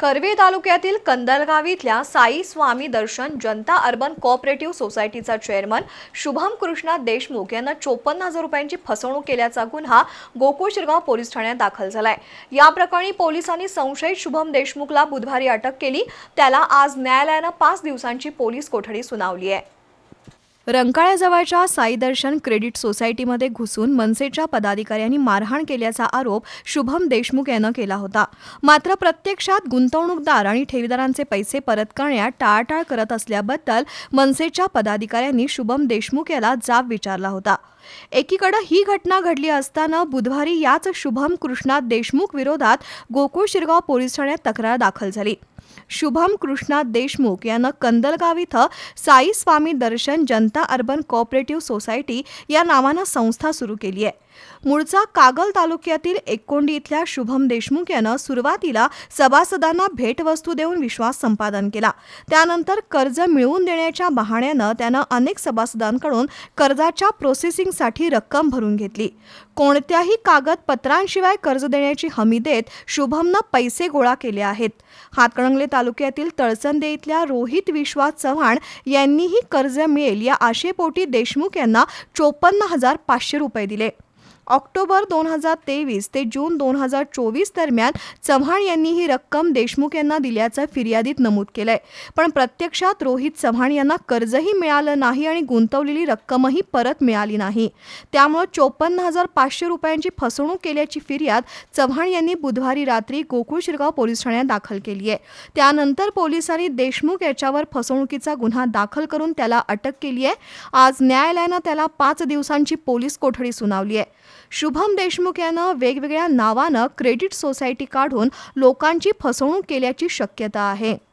करवी तालुक्यातील कंदलगाव इथल्या Sai Swami Darshan Janata urban cooperative सोसायटीचा चेअरमन शुभम कृष्णा देशमुख यांना चोपन्न हजार रुपयांची फसवणूक केल्याचा गुन्हा गोकुळ शिरगाव पोलीस ठाण्यात दाखल झालाय. या प्रकरणी पोलिसांनी संशयित शुभम देशमुखला बुधवारी अटक केली. त्याला आज न्यायालयानं पाच दिवसांची पोलीस कोठडी सुनावली आहे. रंकाळ्याजवळच्या साई दर्शन क्रेडिट सोसायटीमध्ये घुसून मनसेच्या पदाधिकाऱ्यांनी मारहाण केल्याचा आरोप शुभम देशमुख यानं केला होता. मात्र प्रत्यक्षात गुंतवणूकदार आणि ठेवीदारांचे पैसे परत करण्यात टाळाटाळ करत असल्याबद्दल मनसेच्या पदाधिकाऱ्यांनी शुभम देशमुख याला जाब विचारला होता. एकीकडे ही घटना घडली असताना बुधवारी याच शुभम कृष्णा देशमुख विरोधात गोकुळ शिरगाव पोलीस ठाण्यात तक्रार दाखल झाली. शुभम कृष्णा देशमुख यानं कंदलगाव इथं Sai Swami Darshan Janata urban cooperative society या नावानं संस्था सुरू केली आहे. मूळचा कागल तालुक्यातील एकोंडी इथल्या शुभम देशमुख यानं सुरुवातीला सभासदांना भेटवस्तू देऊन विश्वास संपादन केला. त्यानंतर कर्ज मिळवून देण्याच्या बहाण्यानं त्यानं अनेक सभासदांकडून कर्जाच्या प्रोसेसिंगसाठी रक्कम भरून घेतली. कोणत्याही कागदपत्रांशिवाय कर्ज देण्याची हमी देत शुभमनं पैसे गोळा केले आहेत. हातकणंगले तालुक्यातील तळसंदे इथल्या रोहित विश्वास चव्हाण यांनीही कर्ज मिळेल या आशेपोटी देशमुख यांना चोपन्न हजार पाचशे रुपये दिले. ऑक्टोबर दोन हजार तेवीस ते जून दोन हजार चोवीस दरम्यान चव्हाण यांनी ही रक्कम देशमुख यांना दिल्याचं फिर्यादीत नमूद केलंय. पण प्रत्यक्षात रोहित चव्हाण यांना कर्जही मिळालं नाही आणि गुंतवलेली रक्कमही परत मिळाली नाही. त्यामुळे चोपन्न हजार पाचशे रुपयांची फसवणूक केल्याची फिर्याद चव्हाण यांनी बुधवारी रात्री गोकुळ शिरगाव पोलीस ठाण्यात दाखल केली आहे. त्यानंतर पोलिसांनी देशमुख याच्यावर फसवणुकीचा गुन्हा दाखल करून त्याला अटक केली आहे. आज न्यायालयानं त्याला पाच दिवसांची पोलीस कोठडी सुनावली आहे. शुभम देशमुख यानं वेगवेगळ्या नावानं क्रेडिट सोसायटी काढून लोकांची फसवणूक केल्याची शक्यता आहे.